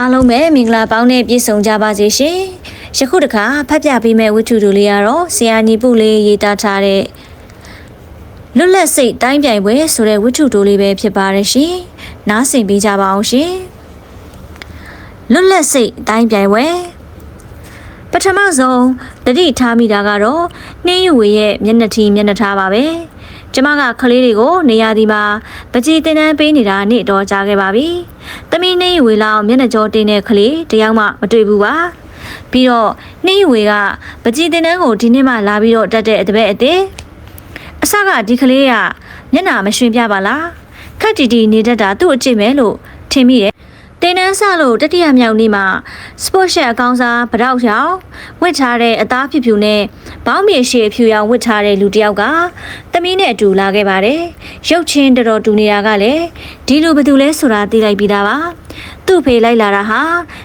အားလုံးပဲမင်္ဂလာပေါင်းနဲ့ပြည့်စုံကြပါစေရှင်။ယခုတခါဖတ်ပြပေးမယ့်ဝတ္ထုတို့လေးကတော့ဆရာညီပုလေးရေးသားထားတဲ့လွတ်လပ်စိတ်တိုင်းပြိုင်ပွဲဆိုတဲ့ဝတ္ထုတို့လေးပဲဖြစ်ပါတယ်ရှင်။နားဆင်ပေးကြပါအောင်ရှင်။လွတ်လပ်စိတ်တိုင်းပြိုင်ပွဲပထမဆုံးတတိထားမိတာကတော့နှင်းယူဝေရဲ့မျက်နှာထီမျက်နှာထားပါပဲ။ ကျမကကလေးတွေကိုနေရာဒီမှာပကြီးတင်တန်းပေးနေတာနေ့တော့ကြားခဲ့ပါပြီ။သမီးနှင်းယူဝေလောက်မျက်နှာကြောတင်းတဲ့ကလေးတယောက်မှမတွေ့ဘူးပါ။ပြီးတော့နှင်းယူဝေကပကြီးတင်တန်းကိုဒီနေ့မှလာပြီးတော့တက်တဲ့အတပည့်အသေးအစကဒီကလေးကမျက်နှာမရွှင်ပြပါလား။ခက်တီတီနေတတ်တာသူ့အကျင့်ပဲလို့ထင်မိတယ်။ တင်းတန်းဆလို့တတိယမြောက်နေ့မှာစပေါ့ရှက်အကောင်းစားဗရောက်ရောက်ဝစ်ထားတဲ့အသားဖြူဖြူနဲ့ဘောင်းမြေရှည်ဖြူရောင်ဝစ်ထားတဲ့လူတစ်ယောက်ကတမီးနဲ့အတူလာခဲ့ပါတယ်။ရုပ်ချင်းတော်တော်တူနေတာကလည်းဒီလူဘယ်သူလဲဆိုတာသိလိုက်ပြီးသားပါ။သူ့ဖေလိုက်လာတာဟာ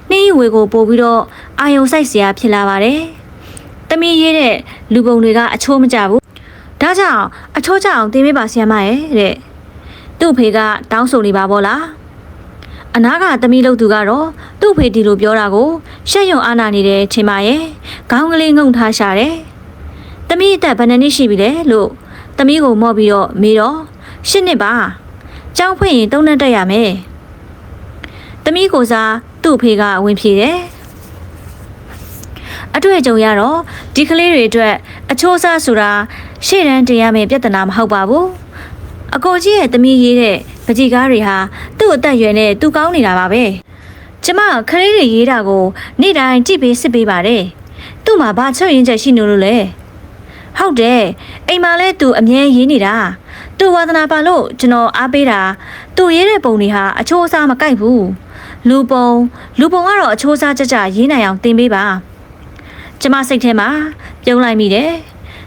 နှင်းဝေကိုပို့ပြီးတော့အာယုံဆိုင်စရာဖြစ်လာပါတယ်။တမီးရေးတဲ့လူပုံတွေကအချိုးမကြဘူး။ဒါကြောင့်အချိုးကြအောင်တင်ပေးပါဆရာမရဲ့တဲ့။သူ့ဖေကတောင်းဆိုနေပါဘောလား။ အနာကသမီးလို့သူကတော့သူ့ဖေဒီလိုပြောတာကိုရှက်ရုံအာနာနေတယ်ထင်ပါရဲ့ခေါင်းကလေးငုံထားရှာတယ်သမီးအသက်ဘယ်နှစ်နှစ်ရှိပြီလဲလို့သမီးကိုမော့ပြီးတော့မေးတော့ရှစ်နှစ်ပါကျောင်းဖွင့်ရင်သုံးနှစ်တက်ရမယ်သမီးကိုစားသူ့ဖေကဝင်ဖြေတယ်အတွေ့အကြုံရတော့ဒီကလေးတွေအတွက်အချိုးစားဆိုတာရှေ့တန်းတင်ရမယ့်ပြဿနာမဟုတ်ပါဘူး အကိုကြီးရဲ့သမီးရေးတဲ့ပကြီးကားတွေဟာသူ့အသက်အရွယ်နဲ့သူကောင်းနေတာပါပဲကျမခလေးတွေရေးတာကိုနေ့တိုင်းကြည့်ပေးစစ်ပေးပါတယ်သူ့မှာဘာချွတ်ရင်ချက်ရှိနေလို့လဲဟုတ်တယ်အိမ်မှာလဲသူအမြဲရေးနေတာသူဝါသနာပါလို့ကျွန်တော်အားပေးတာသူရေးတဲ့ပုံတွေဟာအချိုးအစားမကိုက်ဘူးလူပုံလူပုံကတော့အချိုးအစားကြကြရေးနိုင်အောင်သင်ပေးပါကျမစိတ်ထဲမှာပြုံးလိုက်မိတယ်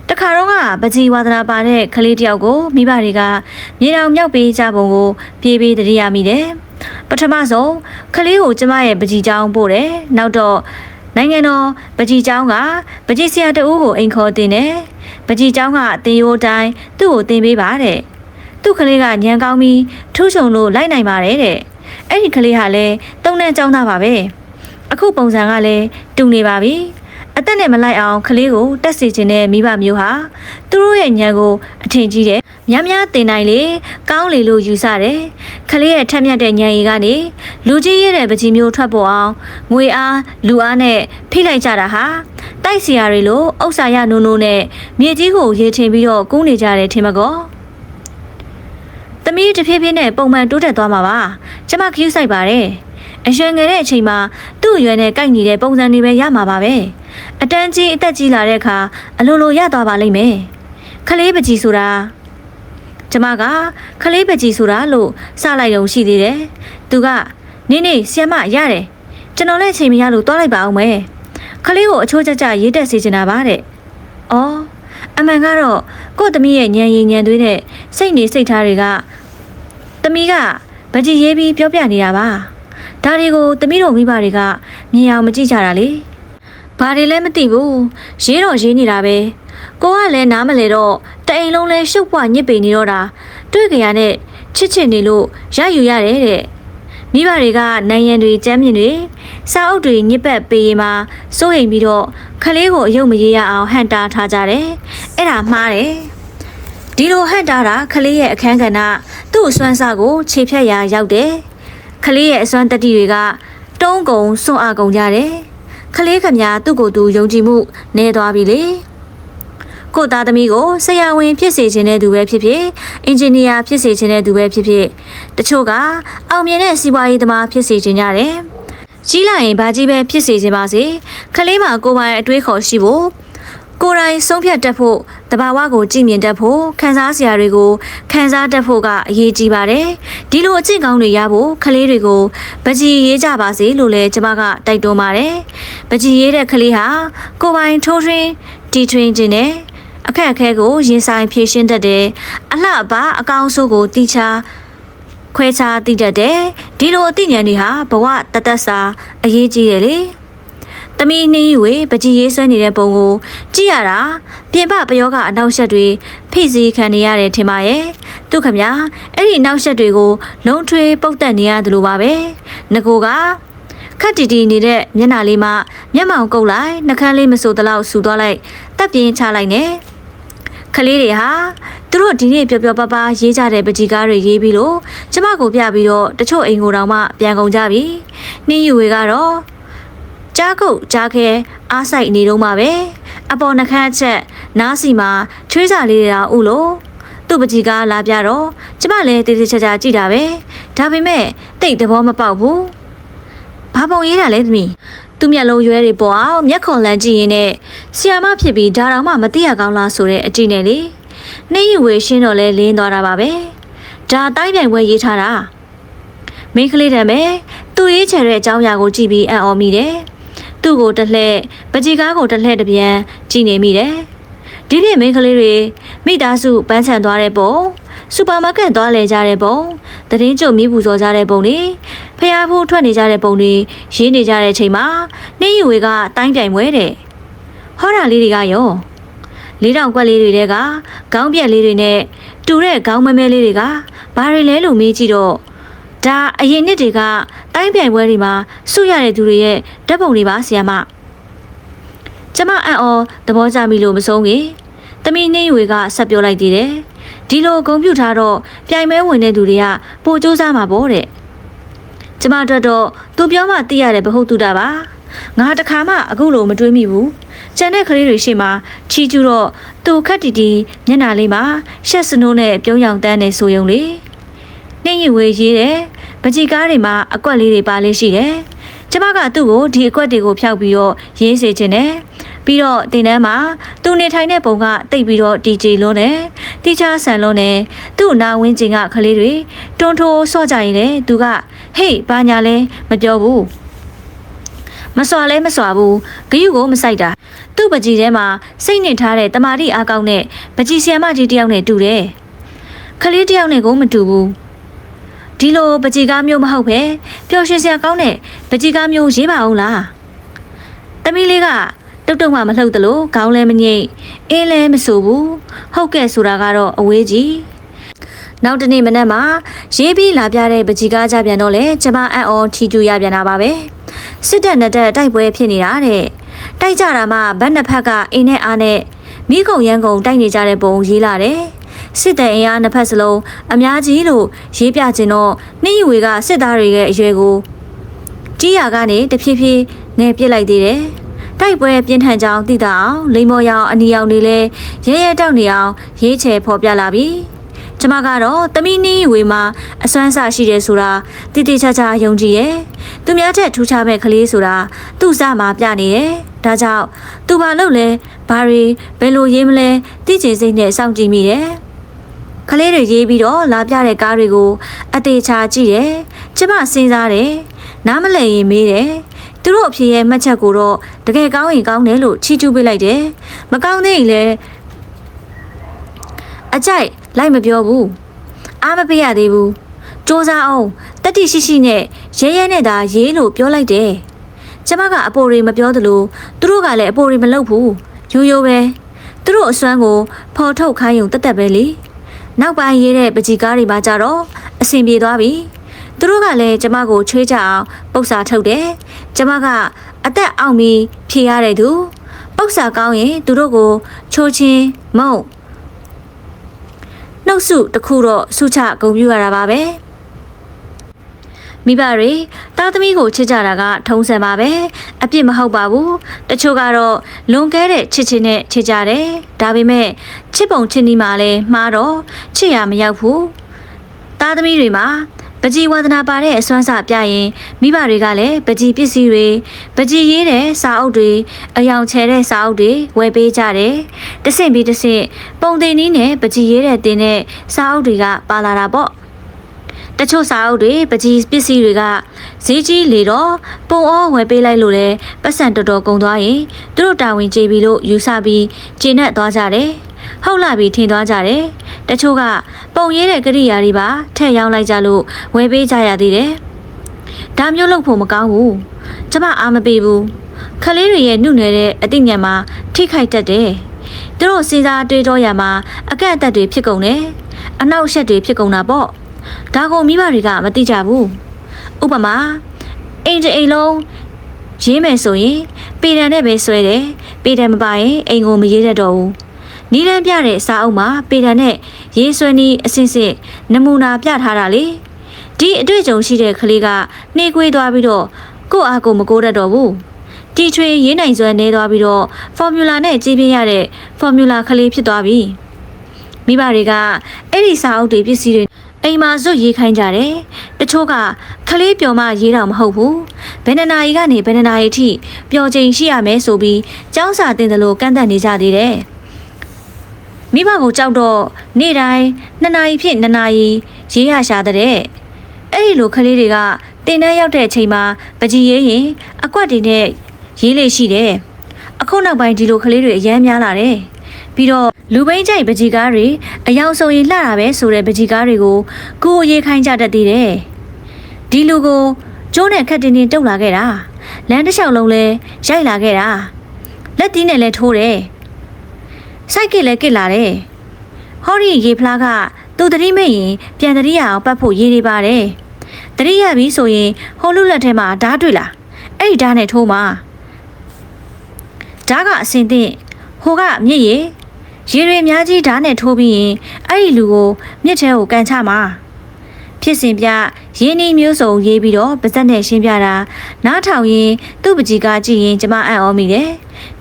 တခါတော့ကပကြီဝါသနာပါတဲ့ကလေးတယောက်ကိုမိဘတွေကမြေတောင်မြောက်ပေးကြပုံကိုပြေးပေးတရိယာမိတယ်ပထမဆုံးကလေးကိုကျမရဲ့ပကြီချောင်းပို့တယ်နောက်တော့နိုင်ငံတော်ပကြီချောင်းကပကြီဆရာတဦးကိုအိမ်ခေါ်တင်တယ်ပကြီချောင်းကအတင်ရိုးတိုင်းသူ့ကိုတင်ပေးပါတဲ့သူ့ကလေးကညံကောင်းပြီးထူးချုံလို့လိုက်နိုင်ပါတယ်တဲ့အဲ့ဒီကလေးဟာလည်းတုံနဲ့ចောင်းသားပါပဲအခုပုံစံကလည်းတူနေပါပြီ အသက်နဲ့မလိုက်အောင်ကလေးကိုတက်စီခြင်းတဲ့မိဘမျိုးဟာသူတို့ရဲ့ညံကိုအထင်ကြီးတယ်။များများတင်နိုင်လေကောင်းလေလို့ယူဆတယ်။ကလေးရဲ့ထက်မြက်တဲ့ညံရီကနေလူကြီးရဲ့တဲ့ပကြီးမျိုးထွက်ပေါ်အောင်ငွေအားလူအားနဲ့ဖိလိုက်ကြတာဟာတိုက်စီယာတွေလိုဥစ္စာရနိုးနိုးနဲ့မြေကြီးကိုရေထင်ပြီးတော့ကူးနေကြတယ်ထင်မကော။သမီးတဖြည်းဖြည်းနဲ့ပုံမှန်တိုးတက်သွားမှာပါ။ကျမခရူးဆိုင်ပါတယ်။အရွယ်ငယ်တဲ့အချိန်မှာသူ့အရွယ်နဲ့ကိုက်ညီတဲ့ပုံစံတွေပဲရမှာပါပဲ။ အတန်းကြီးအသက်ကြီးလာတဲ့အခါအလိုလိုရသွားပါလိမ့်မယ်။ခလေးပကြီးဆိုတာကျမကခလေးပကြီးဆိုတာလို့စလိုက်ရုံရှိသေးတယ်။သူကနင်းနေဆီယမရတယ်။ကျွန်တော်လည်းအချိန်မရလို့တွားလိုက်ပါအောင်မယ်။ခလေးကိုအချိုးကျကျရေးတက်စေချင်တာပါတဲ့။အော်အမှန်ကတော့ကို့သမီးရဲ့ညံရည်ညံသွေးတဲ့စိတ်နေစိတ်ထားတွေကသမီးကပကြီးရေးပြီးပြောပြနေတာပါ။ဒါတွေကိုသမီးတို့မိဘတွေကမြင်အောင်မကြည့်ကြတာလေ။ ဘာတွေလဲမသိဘူး။ရေးတော့ရေးနေတာပဲ။ကိုကလည်းနားမလဲတော့တအိမ်လုံးလဲရှုပ်ပွားညစ်ပေနေတော့တာတွေ့ကြရနဲ့ချစ်ချစ်နေလို့ရယူရတယ်တဲ့။မိဘတွေကနိုင်ရန်တွေကြမ်းမြင့်တွေစာအုပ်တွေညစ်ပတ်ပေးရင်မှစိုးရိမ်ပြီးတော့ခလေးကိုအယုံမရေးရအောင်ဟန်တာထားကြတယ်။အဲ့ဒါမှားတယ်။ဒီလိုဟန်တာတာခလေးရဲ့အခန်းကဏ္ဍသူ့အစွမ်းစားကိုခြေဖြတ်ရာရောက်တယ်။ခလေးရဲ့အစွမ်းတတိတွေကတုံးကုံစွန့်အားကုန်ကြတယ်။ ခလေးခမညာသူ့ကိုယ်သူယုံကြည်မှုနေသွားပြီလေ။ကိုသားသမီးကိုဆရာဝန်ဖြစ်စေခြင်းတဲ့သူပဲဖြစ်ဖြစ်အင်ဂျင်နီယာဖြစ်စေခြင်းတဲ့သူပဲဖြစ်ဖြစ်တချို့ကအောင်မြင်တဲ့စီးပွားရေးသမားဖြစ်စေခြင်းကြတယ်။ကြီးလာရင်ဘာကြီးပဲဖြစ်စေခြင်းပါစေခလေးမှာကိုယ်ပိုင်အတွေးခေါ်ရှိဖို့ ကိုယ်တိုင်ဆုံးဖြတ်တတ်ဖို့တဘာဝကိုကြည်မြင်တတ်ဖို့ခံစားစရာတွေကိုခံစားတတ်ဖို့ကအရေးကြီးပါတယ်ဒီလိုအကျင့်ကောင်းတွေရဖို့ခလေးတွေကိုပကြီးရေးကြပါစေလို့လည်းကျွန်မကတိုက်တွန်းပါတယ်ပကြီးရေးတဲ့ခလေးဟာကိုယ်ပိုင်ထိုးထွင်းတီထွင်းခြင်းနဲ့အခက်အခဲကိုရင်ဆိုင်ဖြေရှင်းတတ်တယ်အလှအပအကောင်းဆိုးကိုတီချာခွဲခြားသိတတ်တယ်ဒီလိုအသိဉာဏ်တွေဟာဘဝတသက်စာအရေးကြီးတယ်လေ။ တမီးနှင်းဝေပကြီးရေးဆွဲနေတဲ့ပုံကိုကြည့်ရတာပြင်ပပယောကအနောက်ရှက်တွေဖိစီးခံနေရတယ်ထင်ပါရဲ့။သူခမအဲ့ဒီနောက်ရှက်တွေကို လုံးထွေးပုတ်တက်နေရတယ်လို့ပါပဲ။ငကိုကခက်တီတီနေတဲ့မျက်နှာလေးမှာမျက်မှောင်ကုတ်လိုက်နှကန်းလေးမဆိုတလောက်ဆူသွားလိုက်တပ်ပြင်းချလိုက်နဲ့ကလေးတွေဟာသူတို့ဒီနေ့ပျော်ပျော်ပါးပါးရေးကြတဲ့ပကြီကားတွေရေးပြီးလို့ကျမကိုပြပြီးတော့တချို့အိမ်ကိုတောင်မှပြန်ကုန်ကြပြီနှင်းယူဝေကတော့ ကြားကုတ်ကြားခဲအားဆိုင်နေတော့မှပဲအပေါ်နှခမ်းအချက်နားစီမှာချွေးစာလေးတွေတောင်ဥလို့သူ့ပကြီကားလာပြတော့ကျမလည်းတေးသေးချာချာကြည့်တာပဲဒါပေမဲ့တိတ်သဘောမပေါက်ဘူးဘာပုံရေးတာလဲသမီးသူမျက်လုံးရွဲတွေပေါ်အောင်မျက်ခွန်လန်းကြည့်ရင်းနဲ့ဆီယာမဖြစ်ပြီးဒါတော့မှမသိရကောင်းလားဆိုတဲ့အကြည့်နဲ့လေနှင်းယူဝေရှင်းတော့လဲလင်းသွားတာပါပဲဒါတိုင်းပြိုင်ပွဲရေးထားတာမိန်းကလေးတည်းပဲသူရေးချယ်တဲ့အကြောင်းအရာကိုကြည့်ပြီးအံ့ဩမိတယ် သူ့ကိုတစ်လှည့်ပကြီကားကိုတစ်လှည့်တစ်ပြန်ကြည့်နေမိတယ်ဒီနေ့မိန်းကလေးတွေမိသားစုပန်းချန်သွားတဲ့ပုံစူပါမားကတ်သွားလဲကြတဲ့ပုံတရင်ကျုပ်မိပူဇော်ကြတဲ့ပုံတွေဖျားဖို့ထွက်နေကြတဲ့ပုံတွေရေးနေကြတဲ့အချိန်မှာနှင်းယူဝေကတိုင်းပြိုင်ပွဲတဲ့ဟောတာလေးတွေကရောလေးတောင်ကွက်လေးတွေတဲကခေါင်းပြက်လေးတွေနဲ့တူတဲ့ခေါင်းမမဲလေးတွေကဘာတွေလဲလို့မေးကြည့်တော့ ဒါအရင်နှစ်တွေကတိုင်းပြိုင်ပွဲတွေမှာစုရတဲ့သူတွေရဲ့ဓာတ်ပုံတွေပါဆီယမကျမအံ့ဩသဘောကျမိလို့မဆုံးခင်တမီနှင်းယူဝေကဆက်ပြောလိုက်သေးတယ်ဒီလိုဂုံပြူထားတော့ပြိုင်မဲဝင်တဲ့သူတွေကပိုစူးစမ်းမှာပေါ့တဲ့ကျမတို့တော့သူပြောမှသိရတဲ့ဘဟုတ်တူတာပါငါတခါမှအခုလိုမတွေးမိဘူးကျန်တဲ့ကလေးတွေရှေ့မှာချီကျူတော့သူခက်တီတီမျက်နှာလေးမှာရှက်စနိုးနဲ့ပြုံးရောင်တန်းနေဆိုယုံလေနှင်းရီဝေးရေးတယ် ပကြီကားတွေမှာအကွက်လေးတွေပါလေးရှိတယ်ကျမကသူ့ကိုဒီအကွက်တွေကိုဖျောက်ပြီးတော့ရေးစေခြင်းနဲ့ပြီးတော့တင်တန်းမှာသူနေထိုင်တဲ့ပုံကတိတ်ပြီးတော့တီဂျီလုံးနဲ့တီချာဆန်လုံးနဲ့သူ့နာဝင်းကျင်ကကလေးတွေတွန်းထိုးဆော့ကြရင်လေသူကဟေးဘာညာလဲမပြောဘူးမစွာလဲမစွာဘူးဂယုကိုမဆိုင်တာသူ့ပကြီးထဲမှာစိတ်နစ်ထားတဲ့တမာတိအားကောင်းတဲ့ပကြီးဆီယမကြီးတယောက်နဲ့တူတယ်ခလေးတယောက်နဲ့ကိုမတူဘူး ဒီလိုပကြီးကားမျိုးမဟုတ်ပဲပျော်ရွှင်စရာကောင်းတဲ့ပကြီးကားမျိုးရေးပါအောင်လားတမီးလေးကတုတ်တုတ်မှမလှုပ်သလိုခေါင်းလည်းမငိမ့်အင်းလည်းမဆိုဘူးဟုတ်ကဲ့ဆိုတာကတော့အဝေးကြီးနောက်တနေ့မနက်မှာရေးပြီးလာပြတဲ့ပကြီးကားကြပြန်တော့လေကျမအံ့ဩထီတူရပြန်တာပါပဲစစ်တပ်နဲ့တက်တိုက်ပွဲဖြစ်နေတာတဲ့တိုက်ကြတာမှဗတ်နှစ်ဖက်ကအိမ်နဲ့အားနဲ့မိကုံရန်ကုန်တိုက်နေကြတဲ့ပုံရေးလာတယ် စစ်တပ်အင်အားနှစ်ဖက်စလုံးအများကြီးလို့ရေးပြခြင်းတော့နှင်းယူဝေကစစ်သားတွေရဲ့အရွယ်ကိုကြီးရကနေတဖြည်းဖြည်းငယ်ပစ်လိုက်သေးတယ်တိုက်ပွဲပြင်းထန်ကြောင်းသိတာအောင်လိမ္မော်ရောင်အနီရောင်တွေလည်းရဲရဲတောက်နေအောင်ရေးချယ်ဖော်ပြလာပြီကျမကတော့တမီနီဝေမှာအစွမ်းဆရှိတယ်ဆိုတာတိတိကျကျယုံကြည်ရဲ့သူများထက်ထူးခြားမဲ့ကလေးဆိုတာသူ့စမှာပြနေတယ်ဒါကြောင့်သူဘာလုပ်လဲဘာတွေဘယ်လိုရေးမလဲသိချင်စိတ်နဲ့စောင့်ကြည့်မိတယ် ကလေးတွေရေးပြီးတော့လာပြတဲ့ကားတွေကို အသေးချာကြည့်တယ်ကျမစဉ်းစားတယ်နားမလည်ရင်မေးတယ်သူတို့အဖေရဲ့မှတ်ချက်ကိုတော့တကယ်ကောင်းရင်ကောင်းတယ်လို့ချီးကျူးပေးလိုက်တယ်။မကောင်းသေးရင်လည်းအကြိုက်လိုက်မပြောဘူး။အားမပေးရသေးဘူး။စူးစမ်းအောင်တတိရှိရှိနဲ့ရဲရဲနဲ့သာရေးလို့ပြောလိုက်တယ်။ကျမကအပေါ်တွေမပြောသလိုသူတို့ကလည်းအပေါ်တွေမလုပ်ဘူး။ရိုးရိုးပဲ။သူတို့အစွမ်းကိုဖော်ထုတ်ခိုင်းုံတက်တက်ပဲလေ။ နောက်ပိုင်းရေးတဲ့ပကြီကားတွေမှာကြတော့အဆင်ပြေသွားပြီ။သူတို့ကလည်းကျမကိုချွေးကြအောင်ပုတ်စာထုတ်တယ်။ကျမကအသက်အောင်ပြီးဖြေရတဲ့သူပုတ်စာကောင်းရင်သူတို့ကိုချိုးချင်းမုံနှုတ်စုတစ်ခုတော့ဆုချဂုံပြူရတာပါပဲ မိဘတွေတာသမီကိုချစ်ကြတာကထုံးစံပါပဲအပြစ်မဟုတ်ပါဘူးတချို့ကတော့လွန်ကဲတဲ့ချစ်ချင်းနဲ့ချစ်ကြတယ်ဒါပေမဲ့ချစ်ပုံချစ်နီးမှလည်းမှားတော့ချစ်ရမရောက်ဘူးတာသမီတွေမှာပကြီးဝါသနာပါတဲ့အစွမ်းစပြရင်မိဘတွေကလည်းပကြီးပစ္စည်းတွေပကြီးရေးတဲ့စာအုပ်တွေအယောင်ချဲတဲ့စာအုပ်တွေဝယ်ပေးကြတယ်တဆင့်ပြီးတဆင့်ပုံတင်နည်းနဲ့ပကြီးရေးတဲ့တင်တဲ့စာအုပ်တွေကပါလာတာပေါ့ တချို့စာအုပ်တွေပကြီးပစ္စည်းတွေကဈေးကြီးလေတော့ပုံအောဝယ်ပေးလိုက်လို့လဲပတ်စံတော်တော်ကုန်သွားရင်သူတို့တာဝန်ကျေပြီလို့ယူဆပြီးကျေနပ်သွားကြတယ်ဟုတ်လာပြီထင်သွားကြတယ်တချို့ကပုံရေးတဲ့ကရိယာတွေပါထည့်ရောင်းလိုက်ကြလို့ဝယ်ပေးကြရသေးတယ်ဒါမျိုးလုပ်ဖို့မကောင်းဘူးကျမအားမပေးဘူးခလေးတွေရဲ့နှုတ်နယ်တဲ့အသိဉာဏ်မှာထိခိုက်တတ်တယ်သူတို့စဉ်းစားတွေးတောရမှာအကန့်အသတ်တွေဖြစ်ကုန်တယ်အနောက်ရှက်တွေဖြစ်ကုန်တာပေါ့ ဒါကိုမိဘတွေကမသိကြဘူးဥပမာအိမ်တစ်အိမ်လုံးရေးမယ်ဆိုရင်ပေတံနဲ့ပဲဆွဲတယ်ပေတံမပါရင်အိမ်ကိုမရေးတတ်တော့ဘူးနီးလန်းပြတဲ့စာအုပ်မှာပေတံနဲ့ရေးဆွဲနည်းအစစ်စစ်နမူနာပြထားတာလေဒီအတွေ့အကြုံရှိတဲ့ကလေးကနှေးကွေးသွားပြီးတော့ကိုယ့်အားကိုယ်မကိုးတတ်တော့ဘူးတီထွေရေးနိုင်စွမ်းနေသွားပြီးတော့ဖော်မြူလာနဲ့ကြည့်ပြရတဲ့ဖော်မြူလာကလေးဖြစ်သွားပြီမိဘတွေကအဲ့ဒီစာအုပ်တွေပစ္စည်းတွေ အိမ်မှာဇွတ်ရေးခိုင်းကြတယ်တချို့ကကလေးပျော်မှရေးတာမဟုတ်ဘူးဘယ်နှနာရီကနေဘယ်နှနာရီထိပျော်ချိန်ရှိရမယ်ဆိုပြီးကျောင်းစာတင်တယ်လို့ကန့်သတ်နေကြသေးတယ်မိဘကိုကြောက်တော့နေ့တိုင်းနှစ်နာရီဖြစ်နှစ်နာရီရေးရရှာတဲ့အဲ့ဒီလိုကလေးတွေကတင်တန်းရောက်တဲ့အချိန်မှာပကြီးရေးရင်အကွက်တွေနဲ့ရေးလေရှိတယ်အခုနောက်ပိုင်းဒီလိုကလေးတွေအများများလာတယ် ပြီးတော့လူပိန်းကြိုက်ပကြီးကားတွေအယောင်ဆိုရင်လှတာပဲဆိုတဲ့ပကြီးကားတွေကိုကိုယ်အရေးခိုင်းကြတတ်သေးတယ်ဒီလူကိုကျိုးနဲ့ခက်တင်တင်တုတ်လာခဲ့တာလမ်းတစ်လျှောက်လုံးလဲရိုက်လာခဲ့တာလက်တီးနဲ့လဲထိုးတယ်စိုက်ကစ်လဲကစ်လာတယ်ဟောဒီရေဖလားကသူတတိမိတ်ရင်ပြန်တတိရအောင်ပတ်ဖို့ရေးနေပါတယ်တတိရပြီဆိုရင်ဟိုလူလက်ထဲမှာဓားတွေ့လားအဲ့ဒီဓားနဲ့ထိုးမှာဓားကအစင်သင့်ဟိုကမြစ်ရည် ရေတွေအများကြီးဓာတ်နဲ့ထိုးပြီးရင်အဲ့ဒီလူကိုမြစ်ထဲကိုကန်ချမှာဖြစ်စဉ်ပြရင်းနှီးမျိုးစုံရေးပြီးတော့ပါဇက်နဲ့ရှင်းပြတာနားထောင်ရင်သူ့ပကြီးကကြည့်ရင်ကျမအံ့ဩမိတယ်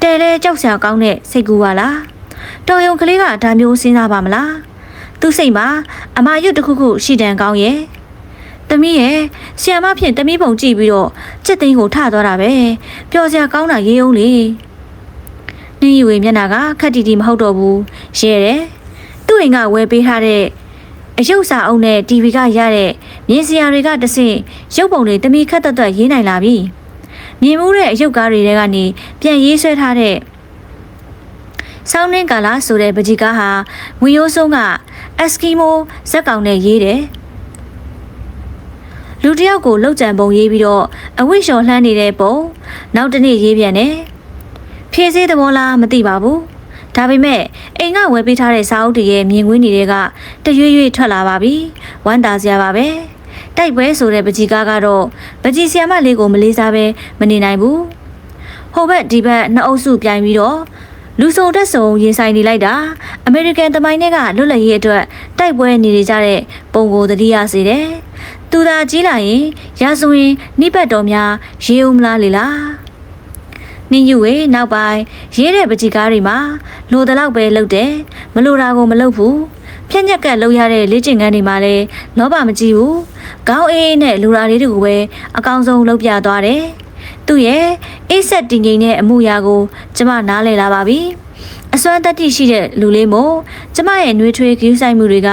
တဲလဲကြောက်စရာကောင်းတဲ့စိတ်ကူပါလားတော်ယုံကလေးကဒါမျိုးစဉ်းစားပါမလားသူ့စိတ်မှာအမာရွတ်တစ်ခုခုရှိတန်ကောင်းရဲ့တမီးရဲ့ဆီယမဖြင့်တမီးပုံကြည့်ပြီးတော့စက်သိန်းကိုထသွားတာပဲပျော်စရာကောင်းတာရေးအောင်လေ နှင်းရီဝေမျက်နာကခက်တီတီမဟုတ်တော့ဘူးရဲတယ်သူ့အိမ်ကဝယ်ပေးထားတဲ့အယုတ်စာအုပ်နဲ့ TV ကရတဲ့မြင်းစရာတွေကတဆင့်ရုပ်ပုံတွေတမီခက်တက်တက်ရေးနိုင်လာပြီမြင်မှုတဲ့အယုတ်ကားတွေထဲကနေပြန်ရေးဆွဲထားတဲ့ဆောင်းနှင်းကာလာဆိုတဲ့ပကြီးကားဟာငွေရိုးဆုံးကအက်စကီမိုဇက်ကောင်နဲ့ရေးတယ်လူတစ်ယောက်ကိုလောက်ကြံပုံရေးပြီးတော့အဝိရှော်လှမ်းနေတဲ့ပုံနောက်တစ်နေ့ရေးပြန်တယ် ဖြည့်စည်းသဘောလားမသိပါဘူးဒါပေမဲ့အိမ်ကဝယ်ပေးထားတဲ့စာအုပ်တွေရဲ့မြင်ကွင်းတွေကတရွေ့ရွေ့ထွက်လာပါပြီဝမ်းသာစရာပါပဲတိုက်ပွဲဆိုတဲ့ပကြီးကားကတော့ပကြီးဆီယမလေးကိုမလေးစားပဲမနေနိုင်ဘူးဟိုဘက်ဒီဘက်နှစ်အုပ်စုပြိုင်ပြီးတော့လူစုံတက်စုံရင်ဆိုင်နေလိုက်တာအမေရိကန်တမိုင်းတွေကလွတ်လပ်ရေးအတွက်တိုက်ပွဲနေနေကြတဲ့ပုံကိုသတိရစေတယ်သူသာကြီးလာရင်ရာဇဝင်နိပတ်တော်များရေးဦးမလားလေလား နှင်းယူဝေနောက်ပိုင်းရေးတဲ့ပကြီးကားတွေမှာလိုတလောက်ပဲလုပ်တယ်မလိုတာကိုမလုပ်ဘူးဖြက်ညက်ကက်လုပ်ရတဲ့လေ့ကျင့်ခန်းတွေမှာလည်းလောဘမကြီးဘူးခေါင်းအေးအေးနဲ့လူရာလေးတွေကိုပဲအကောင်းဆုံးလုပ်ပြသွားတယ်သူ့ရဲ့အေးဆက်တင်ငိမ်တဲ့အမှုရာကို ကျမနားလည်လာပါပြီအစွမ်းတက်တိရှိတဲ့လူလေးမို့ကျမရဲ့နှွေးထွေးကြူးဆိုင်မှုတွေက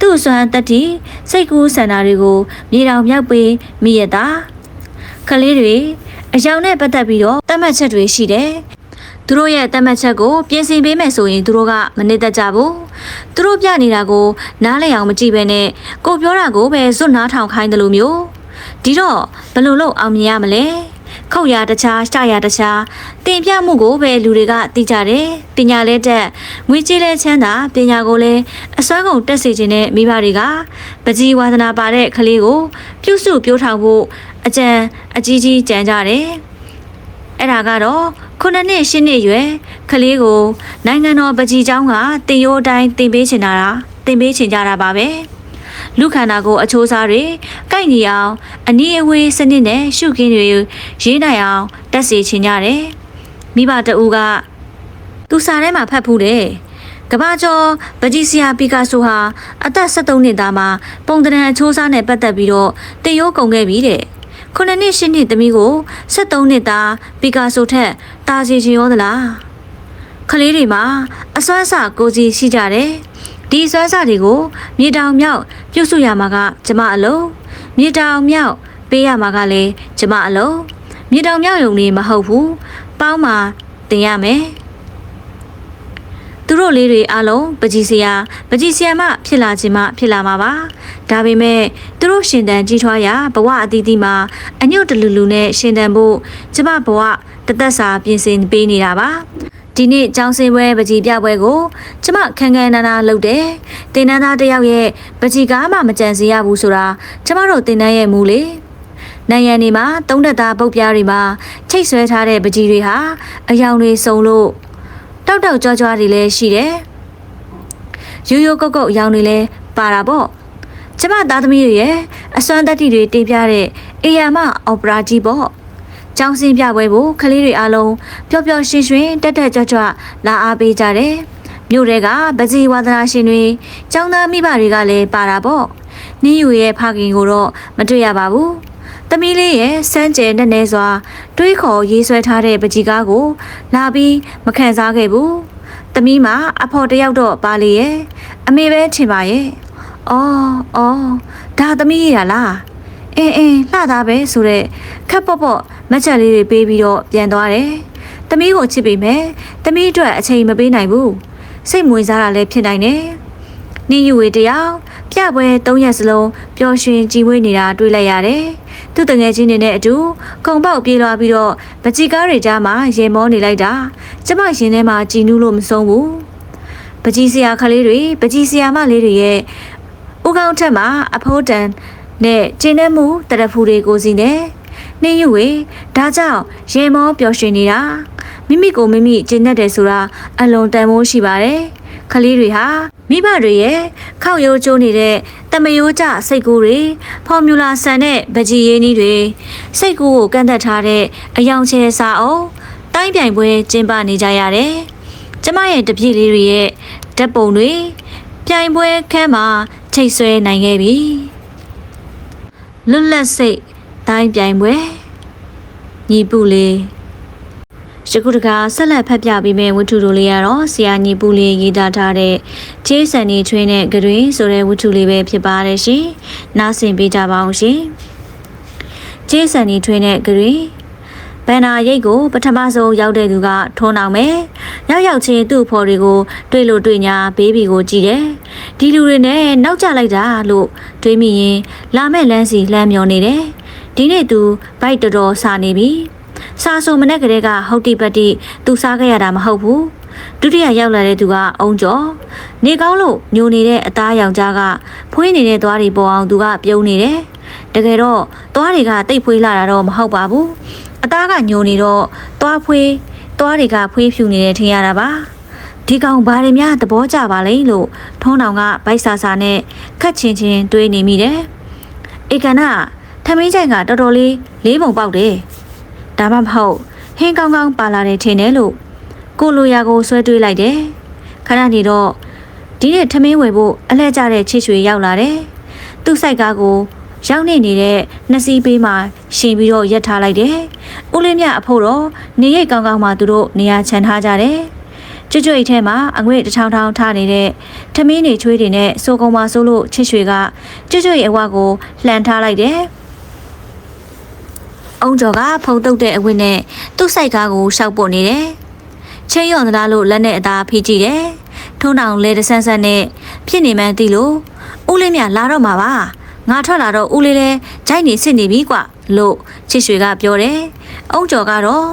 သူ့အစွမ်းတက်တိစိတ်ကူးဆန္ဒတွေကိုမြေတောင်မြောက်ပေးမိရတာကလေးတွေ အယောင်နဲ့ပတ်သက်ပြီးတော့တတ်မှတ်ချက်တွေရှိတယ်သူတို့ရဲ့တတ်မှတ်ချက်ကိုပြင်ဆင်ပေးမယ်ဆိုရင်သူတို့ကမနစ်သက်ကြဘူးသူတို့ပြနေတာကိုနားလည်အောင်မကြည့်ဘဲနဲ့ကိုပြောတာကိုပဲဇွတ်နားထောင်ခိုင်းတယ်လို့မျိုးဒီတော့ဘယ်လိုလုပ်အောင်မြင်ရမလဲခုတ်ရတခြားရှာရတခြားတင်ပြမှုကိုပဲလူတွေကသိကြတယ်ပညာလဲတက်ငွေကြေးလဲချမ်းသာပညာကိုလည်းအစွမ်းကုန်တက်စေခြင်းနဲ့မိဘတွေကပကြီးဝါသနာပါတဲ့ကလေးကိုပြုစုပြောထောင်ဖို့ အကြံအကြီးကြီးကြံကြတယ်အဲ့ဒါကတော့ခုနှစ်နှစ်ရှစ်နှစ်ရွယ်ကလေးကိုနိုင်ငံတော်ပကြီးเจ้าကတင်ရိုးအတိုင်းတင်ပေးချင်တာလားတင်ပေးချင်ကြတာပါပဲလူခန္ဓာကိုယ်အချိုးစားတွေကိုက်ညီအောင်အနည်းအဝေးစနစ်နဲ့ရှုခင်းတွေရေးနိုင်အောင်တက်စီချင်ကြတယ်မိဘတအူကသူစာထဲမှာဖတ်ဖူးတယ်ကဘာကျော်ဗဂျီဆီယာပီကာဆိုဟာအသက်73နှစ်သားမှာပုံတရံအချိုးစားနဲ့ပတ်သက်ပြီးတော့တင်ရိုးကုန်ခဲ့ပြီတဲ့ ခုနှစ်နှစ်ရှစ်နှစ်သမီးကို73နှစ်သားပီကာဆိုထက်တာစီချင်ရောသလားကလေးတွေမှာအစွမ်းအစကိုကြီးရှိကြတယ်ဒီစွမ်းစတွေကိုမြေတောင်မြောက်ပြုစုရမှာကကျမအလုံးမြေတောင်မြောက်ပေးရမှာကလည်းကျမအလုံးမြေတောင်မြောက်ယုံနေမဟုတ်ဘူးပေါင်းမှာတင်ရမယ် သူတို့လေးတွေအားလုံးပကြီးစရာပကြီးစရာမှဖြစ်လာခြင်းမှဖြစ်လာမှာပါဒါပေမဲ့သူတို့ရှင်တန်ကြီးထွားရာဘဝအသီးသီးမှာအညွတ်တလူလူနဲ့ရှင်တန်ဖို့ကျမဘဝတသက်စာပြင်ဆင်ပေးနေတာပါဒီနေ့ကျောင်းစင်ပွဲပကြီးပြပွဲကို ကျမခန်းခန်းနာနာလုပ်တယ်။တင်နန်းသားတယောက်ရဲ့ပကြီးကားမှမကြံစီရဘူးဆိုတာကျမတို့တင်နန်းရဲ့မူလေ။တနိုင်ရန်ဒီမှာသုံးသက်သားပုတ်ပြားတွေမှာချိတ်ဆွဲထားတဲ့ပကြီးတွေဟာအယောင်တွေစုံလို့ တောက်တောက်ကြွားကြွားတွေလည်းရှိတယ်ရိုးရိုးကုတ်ကုတ်အယောင်တွေလည်းပါတာပေါ့ကျမသားသမီးတွေရဲ့အစွမ်းတက်တီတွေတင်ပြတဲ့အေယာမအော်ပရာကြီးပေါ့ကျောင်းစင်းပြပွဲကိုကလေးတွေအားလုံးပျော်ပျော်ရွှင်ရွှင်တက်တက်ကြွကြွလာအားပေးကြတယ်မြို့တွေကပကြီးဝါသနာရှင်တွေကျောင်းသားမိဘတွေကလည်းပါတာပေါ့နင်းယူရဲ့ဖခင်ကိုတော့မတွေ့ရပါဘူး တမီးလေးရဲ့စမ်းကျဲနဲ့နဲစွာတွေးခေါ်ရေးဆွဲထားတဲ့ပကြီးကားကို လာပြီးမခံစားခဲ့ဘူးတမီးမှာအဖော်တယောက်တော့ပါလေရဲ့အမေပဲထင်ပါရဲ့အော်အော်ဒါသမီးရလားအင်းအင်းလှတာပဲဆိုတော့ခက်ပေါ့ပေါ့မက်ချက်လေးတွေပေးပြီးတော့ပြန်သွားတယ်တမီးကိုချစ်ပေမဲ့တမီးအတွက်အချိန်မပေးနိုင်ဘူးစိတ်မဝင်စားတာလည်းဖြစ်နိုင်တယ်နင်းယူဝေတယောက်ပြပွဲ၃ရက်စလုံးပျော်ရွှင်ကြည်မွေးနေတာတွေ့လိုက်ရတယ်။ သူ့တငယ်ချင်းတွေနဲ့အတူခုံပေါက်ပြေးလွှားပြီးတော့ပချီကားတွေကြားမှာရေမောနေလိုက်တာကျမရင်ထဲမှာကြည်နူးလို့မဆုံးဘူး။ပချီဆရာခလေးတွေပချီဆရာမလေးတွေရဲ့ဥကောင်းထက်မှာအဖိုးတန်နဲ့ကျင်းတဲ့မှုတရဖူတွေကိုစီနေနေယူဝေဒါကြောင့်ရေမောပျော်ရွှင်နေတာမိမိကိုမိမိကျင်းတတ်တယ်ဆိုတာအလွန်တန်ဖိုးရှိပါတယ်။ ခလေးတွေဟာမိဘတွေရဲ့ခောက်ရိုးကျိုးနေတဲ့တမယိုးကြစိတ်ကူးတွေဖော်မြူလာဆန်တဲ့ဗကြီးရင်းကြီးတွေစိတ်ကူးကိုကန့်သက်ထားတဲ့အယောင်ချဲစာအုပ်တိုင်းပြိုင်ပွဲကျင်းပနေကြရတယ်။ကျမရဲ့တပြည့်လေးတွေရဲ့ဓာတ်ပုံတွေပြိုင်ပွဲခန်းမှာချိတ်ဆွဲနိုင်ခဲ့ပြီ။လွတ်လပ်စိတ်တိုင်းပြိုင်ပွဲညီပူလေး ယခုတကဆက်လက်ဖတ်ပြပေးမယ့်ဝတ္ထုတို့လေးကတော့ဆရာညီပူလေးရေးသားထားတဲ့ချေးစံနေချွေးနဲ့ကြွေဆိုတဲ့ဝတ္ထုလေးပဲဖြစ်ပါတယ်ရှင်။နားဆင်ပေးကြပါအောင်ရှင်။ချေးစံနေချွေးနဲ့ကြွေဘန်နာရိတ်ကိုပထမဆုံးရောက်တဲ့သူကထုံးအောင်မယ်။ရောက်ရောက်ချင်းသူ့ဖော်တွေကိုတွေ့လို့တွေ့ညာဘေးဘီကိုကြည့်တယ်။ဒီလူတွေနဲ့နောက်ကျလိုက်တာလို့တွေးမိရင်လာမဲ့လမ်းစီလှမ်းမျောနေတယ်။ဒီနေ့သူဘိုက်တော်တော်စာနေပြီ။ စာဆိုမနဲ့ကလေးကဟုတ်တိပတ်တိသူစားခဲ့ရတာမဟုတ်ဘူးဒုတိယရောက်လာတဲ့သူကအုံကျော်နေကောင်းလို့ညိုနေတဲ့အသားယောက်ျားကဖွေးနေတဲ့သွားတွေပေါ်အောင်သူကပြုံးနေတယ်တကယ်တော့သွားတွေကတိတ်ဖွေးလာတာတော့မဟုတ်ပါဘူးအသားကညိုနေတော့သွားဖွေးသွားတွေကဖွေးဖြူနေတယ်ထင်ရတာပါဒီကောင်ဘာတွေများသဘောကျပါလိမ့်လို့ထုံးတောင်ကဗိုက်ဆာဆာနဲ့ခတ်ချင်းချင်းတွေးနေမိတယ်ဧကနာထမင်းချိုင်ကတော်တော်လေးလေးပုံပေါက်တယ် ဒါမှမဟုတ်ဟင်းကောင်းကောင်းပါလာတယ်ထင်တယ်လို့ကိုလိုရာကိုဆွဲတွေးလိုက်တယ်ခဏနေတော့ဒီနေ့ထမင်းဝယ်ဖို့အလှည့်ကျတဲ့ချစ်ရွှေရောက်လာတယ်သူ့စိုက်ကားကိုရောက်နေနေတဲ့နှစ်စီးပေးမှရှင်ပြီးတော့ရက်ထားလိုက်တယ်ဦးလေးမြအဖို့တော့နေရိတ်ကောင်းကောင်းမှသူတို့နေရာချန်ထားကြတယ်ကျွတ်ကျွတ်အိတ်ထဲမှာအငွေ့တစ်ထောင်ထောင်ထားနေတဲ့ထမင်းနေချွေးတွေနဲ့စိုးကုံမဆိုးလို့ချစ်ရွှေကကျွတ်ကျွတ်ရဲ့အဝကိုလှန်ထားလိုက်တယ် အုံကျော်ကဖုံတုတ်တဲ့အဝတ်နဲ့သူ့စိုက်ကားကိုရှောက်ပို့နေတယ်။ချင်းရော်သလားလို့လက်နဲ့အသာဖိကြည့်တယ်။ထုံးတောင်လဲတဆန်းဆန်းနဲ့ဖြစ်နေမှန်းသိလို့ဦးလေးမြလာတော့မှာပါ။ငါထွက်လာတော့ဦးလေးလဲဂျိုက်နေစစ်နေပြီကွလို့ချစ်ရွှေကပြောတယ်။အုံကျော်ကတော့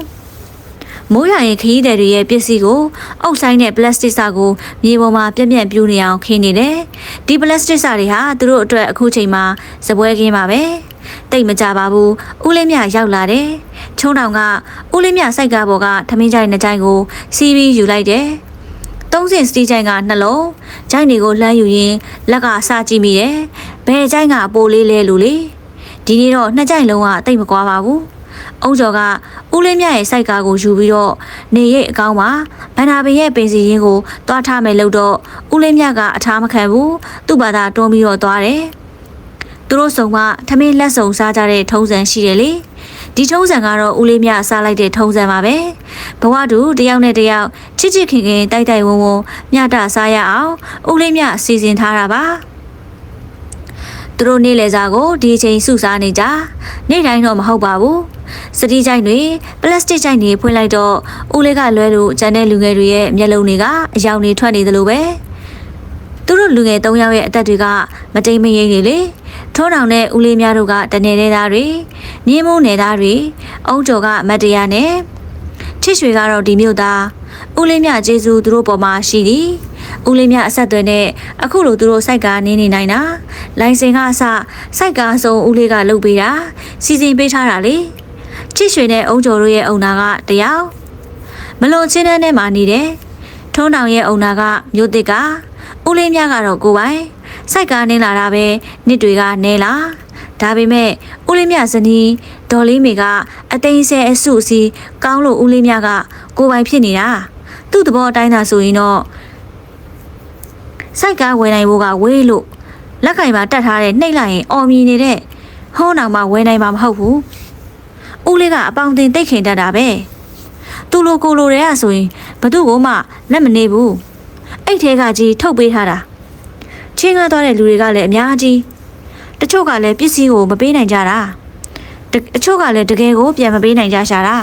မိုးရရင်ခရီးသည်တွေရဲ့ပစ္စည်းကိုအုပ်ဆိုင်တဲ့ပလတ်စတစ်စာကိုမြေပေါ်မှာပြက်ပြက်ပြူးနေအောင်ခင်းနေတယ်။ဒီပလတ်စတစ်စာတွေဟာသူတို့အတွက်အခုချိန်မှာစပွဲခင်းပါပဲ။ တိတ်မကြပါဘူး။ဦးလေးမြရောက်လာတယ်။ချုံတောင်ကဦးလေးမြစိုက်ကားပေါ်ကထမင်းကြိုင်နှစ်ကြိုင်ကိုစီးပြီးယူလိုက်တယ်။သုံးစင်စတီးကြိုင်ကနှလုံးကြိုင်တွေကိုလှမ်းယူရင်းလက်ကစကြည့်မိတယ်။ဘယ်ကြိုင်ကအပိုလေးလဲလူလေ။ဒီနေ့တော့နှစ်ကြိုင်လုံးကတိတ်မကွာပါဘူး။အုံကျော်ကဦးလေးမြရဲ့စိုက်ကားကိုယူပြီးတော့နေရိတ်အကောင်းမှာဗန္နာပင်ရဲ့ပင်စီရင်းကိုတွားထားမယ်လို့တော့ဦးလေးမြကအထားမခံဘူးသူ့ဘာသာတွန်းပြီးတော့သွားတယ် သူတို့စုံကထမင်းလက်စုံစားကြတဲ့ထုံးစံရှိတယ်လေဒီထုံးစံကတော့ဦးလေးမြစားလိုက်တဲ့ထုံးစံပါပဲဘဝတူတယောက်နဲ့တယောက်ချစ်ချစ်ခင်ခင်တိုက်တိုက်ဝုံဝုံမြတာစားရအောင်ဦးလေးမြစီစဉ်ထားတာပါသူတို့နေ့လယ်စာကိုဒီအချိန်စုစားနေကြနေ့တိုင်းတော့မဟုတ်ပါဘူးစတီးကြိုင်တွေပလတ်စတစ်ကြိုင်တွေဖွင့်လိုက်တော့ဦးလေးကလွဲလို့ကျန်တဲ့လူငယ်တွေရဲ့မျက်လုံးတွေကအယောင်တွေထွက်နေသလိုပဲသူတို့လူငယ်၃ယောက်ရဲ့အသက်တွေကမတိမ်မယိမ့်နေလေ ထိုးတောင်နဲ့ဦးလေးများတို့ကတနေနေသားတွေမြင်းမိုးနေသားတွေအုံကျော်ကမတ်တရားနဲ့ချစ်ရွှေကတော့ဒီမြို့သားဦးလေးမြကျေးဇူးသူတို့ပေါ်မှာရှိသည်ဦးလေးမြအဆက်အသွယ်နဲ့အခုလိုသူတို့စိုက်ကားနင်းနေနိုင်တာလိုင်စင်ကအစစိုက်ကားအစုံဦးလေးကလုပ်ပေးတာစီစဉ်ပေးထားတာလေချစ်ရွှေနဲ့အုံကျော်တို့ရဲ့အုံနာကတယောက်မလွန်ချင်းတဲ့နဲ့မှနေတယ်ထုံးတောင်ရဲ့အုံနာကမြို့တစ်ကဦးလေးမြကတော့ကိုပိုင် စိုက်ကားနင်းလာတာပဲနှစ်တွေကနဲလာဒါပေမဲ့ဦးလေးမြဇနီးဒေါ်လေးမေကအသိန်းဆဲအစုအစီကောင်းလို့ဦးလေးမြကကိုပိုင်ဖြစ်နေတာသူ့သဘောအတိုင်းသာဆိုရင်တော့စိုက်ကားဝယ်နိုင်ဖို့ကဝေးလို့လက်ကင်မှာတက်ထားတဲ့နှိပ်လိုက်ရင်အော်မြည်နေတဲ့ဟောင်းအောင်မှဝယ်နိုင်မှာမဟုတ်ဘူးဦးလေးကအပေါင်တင်တိတ်ခင်တတ်တာပဲသူလိုကိုလိုတွေကဆိုရင်ဘသူ့ကိုမှလက်မနေဘူးအဲ့ထဲကကြီးထုတ်ပေးထားတာ ချင်းကားသွားတဲ့လူတွေကလည်းအများကြီးတချို့ကလည်းပစ္စည်းကိုမပေးနိုင်ကြတာတအချို့ကလည်းတကယ်ကိုပြန်မပေးနိုင်ကြရှာတာ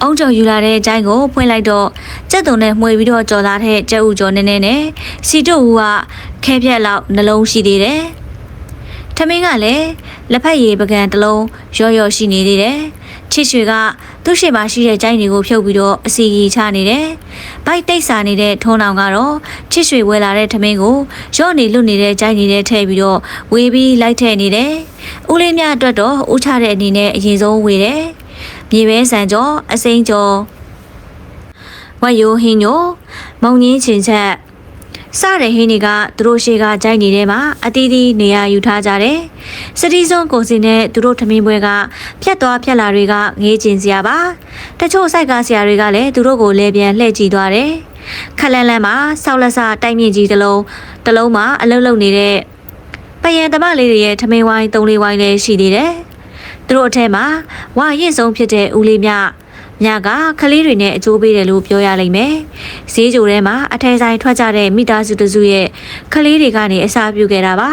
အုံးကြုံယူလာတဲ့အကျိုင်းကိုဖွင့်လိုက်တော့ကြက်တုံနဲ့မှွေပြီးတော့ကြော်လာတဲ့ကြက်ဥကြော်နေနေနဲ့စီတုတ်ဦးကခဲဖြက်လောက်နှလုံးရှိသေးတယ်။ထမင်းကလည်းလက်ဖက်ရည်ပကံတစ်လုံးရော့ရော့ရှိနေသေးတယ်။ချစ်ရွှေက သူ့ရှိမှရှိတဲ့ကျိုင်းတွေကိုဖြုတ်ပြီးတော့အစီကြီးချနေတယ်။ဘိုက်တိတ်စာနေတဲ့ထုံးအောင်ကတော့ချစ်ရွှေဝယ်လာတဲ့ထမင်းကိုရော့နေလွတ်နေတဲ့ကျိုင်းတွေထဲထည့်ပြီးတော့ဝေးပြီးလိုက်ထည့်နေတယ်။ဦးလေးမြအတွက်တော့ဦးချတဲ့အနေနဲ့အရင်ဆုံးဝေတယ်။မြေပဲဆန်ကြောအစိမ်းကြောဝတ်ရိုးဟင်းညိုမုံငင်းချင်ချက် စတဲ့ဟင်းတွေကသူတို့ရှေ့ကကြိုက်နေတဲ့မှာအတီးတီးနေရာယူထားကြတယ်။စတီးစုံကိုစင်နဲ့သူတို့ထမင်းပွဲကဖြတ်သွားဖြတ်လာတွေကငေးကျင်စရာပါ။တချို့စိုက်ကဆရာတွေကလည်းသူတို့ကိုလဲပြန်လှည့်ကြည့်သွားတယ်။ခက်လန်းလန်းမှာဆောက်လက်စတိုက်မြင့်ကြီးတစ်လုံးတစ်လုံးမှာအလုတ်လုတ်နေတဲ့ပယံတမလေးတွေရဲ့ထမင်းဝိုင်း၃လေးဝိုင်းလည်းရှိသေးတယ်။သူတို့အထက်မှာဝါရင့်ဆုံးဖြစ်တဲ့ဦးလေးမြ ညကခလေးတွေနဲ့အကျိုးပေးတယ်လို့ပြောရလိမ့်မယ်။ဈေးကြိုထဲမှာအထည်ဆိုင်ထွက်ကြတဲ့မိသားစုတစုရဲ့ခလေးတွေကနေအစားပြုခဲ့တာပါ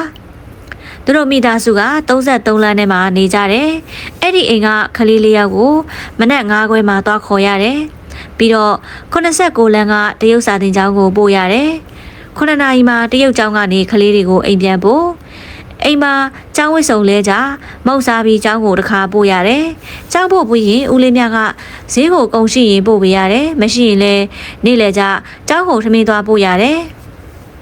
။သူတို့မိသားစုက33လမ်းထဲမှာနေကြတယ်။အဲ့ဒီအိမ်ကခလေးလေးယောက်ကိုမနက်9ခွဲမှာသွားခေါ်ရတယ်။ပြီးတော့89လမ်းကတရုတ်စာတင်ကျောင်းကိုပို့ရတယ်။9နာရီမှာတရုတ်ကျောင်းကနေခလေးတွေကိုအိမ်ပြန်ပို့ အိမ်မှာကျောင်းဝစ်စုံလဲကြမုတ်စားပြီးကျောင်းကိုတစ်ခါပို့ရတယ်။ကျောင်းပို့ပြီးရင်ဦးလေးမြတ်ကဈေးကိုကုန်ရှိရင်ပို့ပေးရတယ်။မရှိရင်လည်းနေ့လယ်ကျကျောင်းကိုထမင်းသွားပို့ရတယ်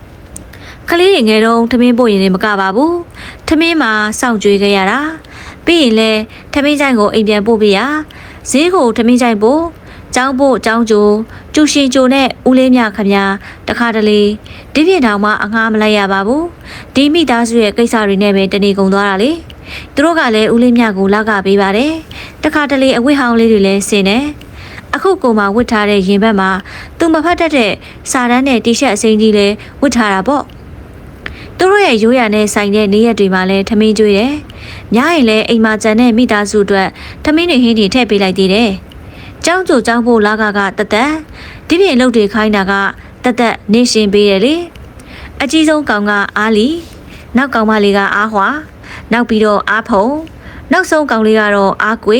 ။ကလေးတွေငယ်တော့ထမင်းပို့ရင်လည်းမကပါဘူး။ထမင်းမှာစောင့်ကြွေးခဲ့ရတာ။ပြီးရင်လည်းထမင်းချိုင်ကိုအိမ်ပြန်ပို့ပေးရဈေးကိုထမင်းချိုင်ပို့ ကျောင်းဖို့ကျောင်းကျိုကျူရှင်ကျိုနဲ့ဦးလေးမြခမညာတခါတလေဒီပြင်းတောင်မှအငှားမလိုက်ရပါဘူးဒီမိသားစုရဲ့ကိစ္စတွေနဲ့ပဲတနေကုန်သွားတာလေသူတို့ကလည်းဦးလေးမြကိုလောက်ကပေးပါတယ်တခါတလေအဝိဟောင်းလေးတွေလည်းဆင်တယ်အခုကိုမှဝတ်ထားတဲ့ရင်ဘတ်မှာသူမဖတ်တတ်တဲ့စာတန်းနဲ့တီရှပ်အစိမ်းကြီးလည်းဝတ်ထားတာပေါ့သူတို့ရဲ့ရိုးရာနဲ့ဆိုင်တဲ့နေရက်တွေမှာလည်းထမင်းကျွေးတယ်။ညရင်လည်းအိမ်မှာကြံတဲ့မိသားစုအတွက်ထမင်းတွေဟင်းတွေထည့်ပေးလိုက်သေးတယ်။ ကျောင်းကျိုကျောင်းဖို့လာကကတသက်ဒီပြင်အလုပ်တွေခိုင်းတာကတသက်နေရှင်ပေးတယ်လေ။အကြီးဆုံးကောင်ကအားလီနောက်ကောင်မလေးကအားဟွာနောက်ပြီးတော့အားဖုံနောက်ဆုံးကောင်လေးကတော့အားကွေ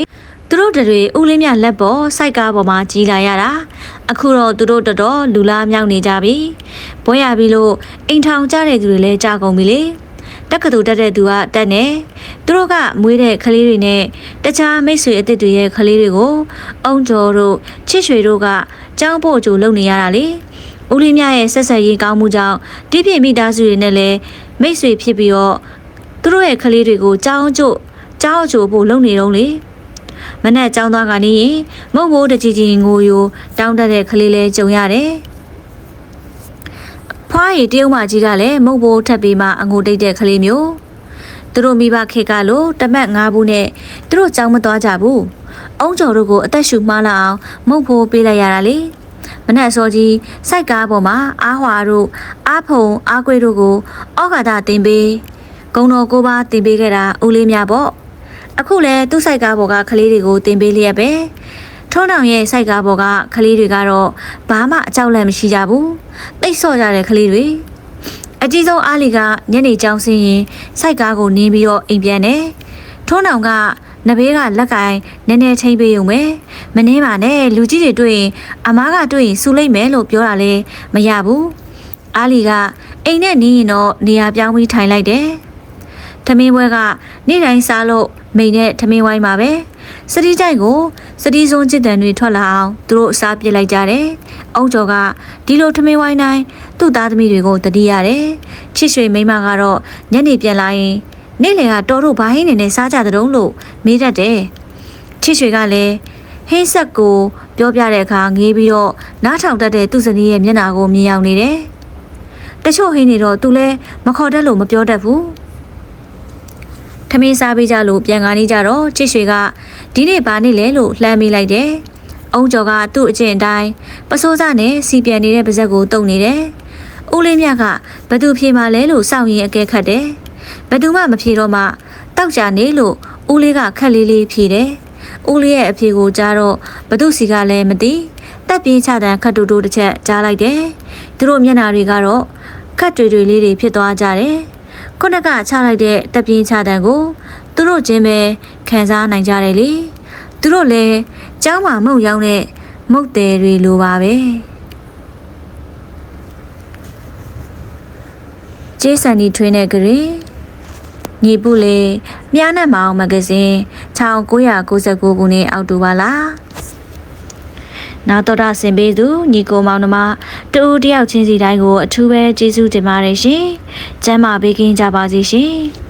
သူတို့တွေဦးလေးမြလက်ပေါ်စိုက်ကားပေါ်မှာကြီးလာရတာအခုတော့သူတို့တော်တော်လူလားမြောက်နေကြပြီဘွဲရပြီလို့အိမ်ထောင်ကြတဲ့သူတွေလည်းကြာကုန်ပြီလေ တက္ကသိုလ်တက်တဲ့သူကတက်နေသူတို့ကမွေးတဲ့ကလေးတွေနဲ့တခြားမိတ်ဆွေအသစ်တွေရဲ့ကလေးတွေကိုအုံကျော်တို့ချစ်ရွှေတို့ကကြောင်းဖို့ကြိုလုပ်နေရတာလေဦးလေးမြရဲ့ဆက်ဆက်ရေးကောင်းမှုကြောင့်တိပြည့်မိသားစုတွေနဲ့လည်းမိတ်ဆွေဖြစ်ပြီးတော့သူတို့ရဲ့ကလေးတွေကိုကြောင်းကျို့ကြောင်းအချို့ဖို့လုပ်နေတော့လေမနဲ့ကြောင်းသွားကနေရင်မုတ်ဘိုးတကြီးကြီးငိုယိုတောင်းတတဲ့ကလေးလဲကြုံရတယ် ဖွားရီတရုတ်မကြီးကလည်းမုတ်ဘိုးထပ်ပြီးမှအငိုတိတ်တဲ့ကလေးမျိုးသူတို့မိဘခေကလို့တမက်၅ဘူးနဲ့သူတို့ကြောင်းမသွားကြဘူးအုံးကျော်တို့ကိုအသက်ရှူမှားလာအောင်မုတ်ဘိုးပေးလိုက်ရတာလေမနက်အစောကြီးစိုက်ကားပေါ်မှာအားဟွာတို့အားဖုံအားကွေးတို့ကိုဩဃာတတင်ပေးဂုံတော်ကိုပါတင်ပေးခဲ့တာဦးလေးများပေါ့အခုလဲသူ့စိုက်ကားပေါ်ကကလေးတွေကိုတင်ပေးလျက်ပဲ ထုံးတောင်ရဲ့စိုက်ကားပေါ်ကကလေးတွေကတော့ဘာမှအကြောက်လန့်မရှိကြဘူးတိတ်ဆော့ကြတဲ့ကလေးတွေအကြီးဆုံးအားလီကညနေကြောင်စင်းရင်စိုက်ကားကိုနင်းပြီးတော့အိမ်ပြန်တယ်ထုံးတောင်ကနဘေးကလက်ကင်နည်းနည်းချိန်ပေးုံပဲမနှင်းပါနဲ့လူကြီးတွေတွေ့ရင်အမားကတွေ့ရင်စူလိုက်မယ်လို့ပြောတာလေမရဘူးအားလီကအိမ်နဲ့နီးရင်တော့နေရာပြောင်းပြီးထိုင်လိုက်တယ်တထမင်းပွဲကနေ့တိုင်းစားလို့မိန်နဲ့ထမင်းဝိုင်းပါပဲ စတိကြိုက်ကိုစတိစုံจิตတန်တွေထွက်လာအောင်သူတို့အစားပစ်လိုက်ကြတယ်။အုံကျော်ကဒီလိုထမင်းဝိုင်းတိုင်းသူ့သားသမီးတွေကိုတတိရတယ်။ချစ်ရွှေမိန်းမကတော့ညနေပြန်လာရင်နေ့လယ်ကတော်တို့ဘာဟင်းနေနဲ့စားကြတဲ့တုံးလို့မေးတတ်တယ်။ချစ်ရွှေကလည်းဟင်းဆက်ကိုပြောပြတဲ့အခါငေးပြီးတော့နားထောင်တတ်တဲ့သူ့ဇနီးရဲ့မျက်နှာကိုမြင်အောင်နေတယ်။တချို့ဟင်းနေတော့သူလည်းမခေါ်တတ်လို့မပြောတတ်ဘူး။ထမင်းစားပေးကြလို့ပြန်ကားနေကြတော့ချစ်ရွှေက ဒီနေ့ဘာနေ့လဲလို့လှမ်းမိလိုက်တယ်။အုံကျော်ကသူ့အကျင့်အတိုင်းပစိုးစားနဲ့စီပြန်နေတဲ့ပါဇက်ကိုတုံနေတယ်။ဦးလေးမြတ်ကဘသူဖြေမှလဲလို့စောင့်ရင်အကဲခတ်တယ်။ဘသူမှမဖြေတော့မှတောက်ကြနေလို့ဦးလေးကခက်လေးလေးဖြေတယ်။ဦးလေးရဲ့အဖြေကိုကြားတော့ဘသူစီကလည်းမသိတက်ပြေးချတဲ့ခတ်တူတူတစ်ချက်ကြားလိုက်တယ်။သူတို့မျက်နှာတွေကတော့ခတ်တွေတွေလေးတွေဖြစ်သွားကြတယ်။ခုနကချလိုက်တဲ့တက်ပြေးချတဲ့ကိုသူတို့ချင်းပဲခံစားနိုင်ကြတယ်လေ။သူတို့လည်းကျောင်းမှာမုတ်ရောက်တဲ့မုတ်တယ်တွေလိုပါပဲ။ကျေးစံဒီထွေးနဲ့ကြရင်ညီပုလေမြားနဲ့မအောင်မဂဇင်း1999ခုနှစ်အောက်တိုဘာလနာတော်တာဆင်ပေးသူညီကိုမောင်နှမတူတယောက်ချင်းစီတိုင်းကိုအထူးပဲကျေးဇူးတင်ပါတယ်ရှင်။ကျမ်းမာပေးကင်းကြပါစေရှင်။